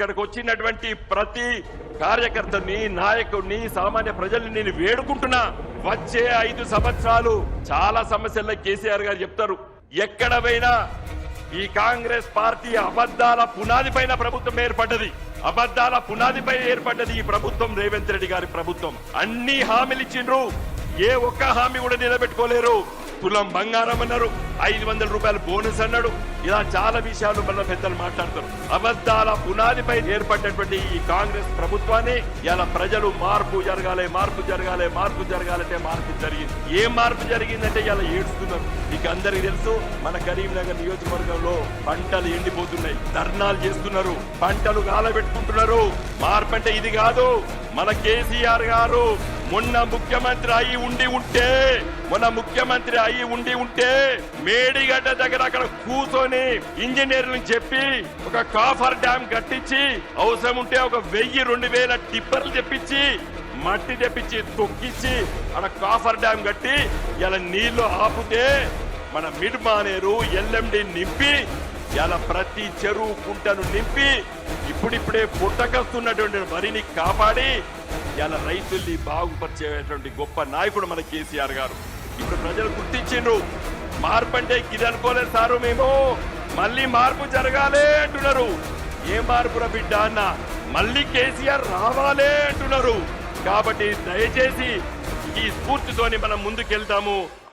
ఇక్కడికి వచ్చినటువంటి ప్రతి కార్యకర్తని నాయకుడిని సామాన్య ప్రజల్ని నేను వేడుకుంటున్నా. వచ్చే ఐదు సంవత్సరాలు చాలా సమస్యల్లో కేసీఆర్ గారు చెప్తారు. ఎక్కడ ఈ కాంగ్రెస్ పార్టీ అబద్ధాల పునాది పైన ప్రభుత్వం ఏర్పడ్డది. అబద్ధాల పునాదిపై ఏర్పడ్డది ఈ ప్రభుత్వం రేవంత్ రెడ్డి గారి ప్రభుత్వం. అన్ని హామీలు ఇచ్చిండ్రు. ఏ ఒక్క హామీ కూడా నిలబెట్టుకోలేరు. తులం బంగారం అన్నారు. ఐదు వందల రూపాయల బోనస్ అన్నాడు. ఇలా చాలా విషయాలు మన పెద్దలు మాట్లాడతారు. అబద్ధాల పునాదిపై ఏర్పడినటువంటి ఈ కాంగ్రెస్ ప్రభుత్వాన్ని ఇలా ప్రజలు మార్పు జరగాలి మార్పు జరగాలి మార్పు జరగాలంటే మార్పు జరిగింది. ఏ మార్పు జరిగిందంటే ఇలా ఏడుస్తున్నారు. మీకు అందరికీ తెలుసు మన కరీంనగర్ నియోజకవర్గంలో పంటలు ఎండిపోతున్నాయి. ధర్నాలు చేస్తున్నారు. పంటలు గాలబెట్టుకుంటున్నారు. మార్పు అంటే ఇది కాదు. మన కేసీఆర్ గారు మొన్న ముఖ్యమంత్రి అయి ఉండి ఉంటే మొన్న ముఖ్యమంత్రి అయి ఉండి ఉంటే మేడిగడ్డ దగ్గర అక్కడ కూర్చొని ఇంజనీర్లను చెప్పి ఒక కాఫర్ డ్యామ్ కట్టించి అవసరం ఉంటే ఒక వెయ్యి రెండు వేల టిప్పర్లు తెప్పించి మట్టి తెప్పించి తొక్కించి అక్కడ కాఫర్ డ్యామ్ కట్టి ఇలా నీళ్ళు ఆపుతే మన మిడ్ మానేరు ఎల్ఎండి నింపి ఇలా ప్రతి చెరువు కుంటను నింపి ఇప్పుడిప్పుడే పుట్టకస్తున్నటువంటి వరిని కాపాడి ఇలా రైతుల్ని బాగుపరిచేటువంటి గొప్ప నాయకుడు మన కేసీఆర్ గారు. ఇప్పుడు ప్రజలు గుర్తించిండ్రు. మార్పు అంటే ఇది అనుకోలేదు సారు మేము. మళ్ళీ మార్పు జరగాలే అంటున్నారు. ఏ మార్పురా బిడ్డ అన్న? మళ్ళీ కేసీఆర్ రావాలే అంటున్నారు. కాబట్టి దయచేసి ఈ స్ఫూర్తితోని మనం ముందుకెళ్తాము.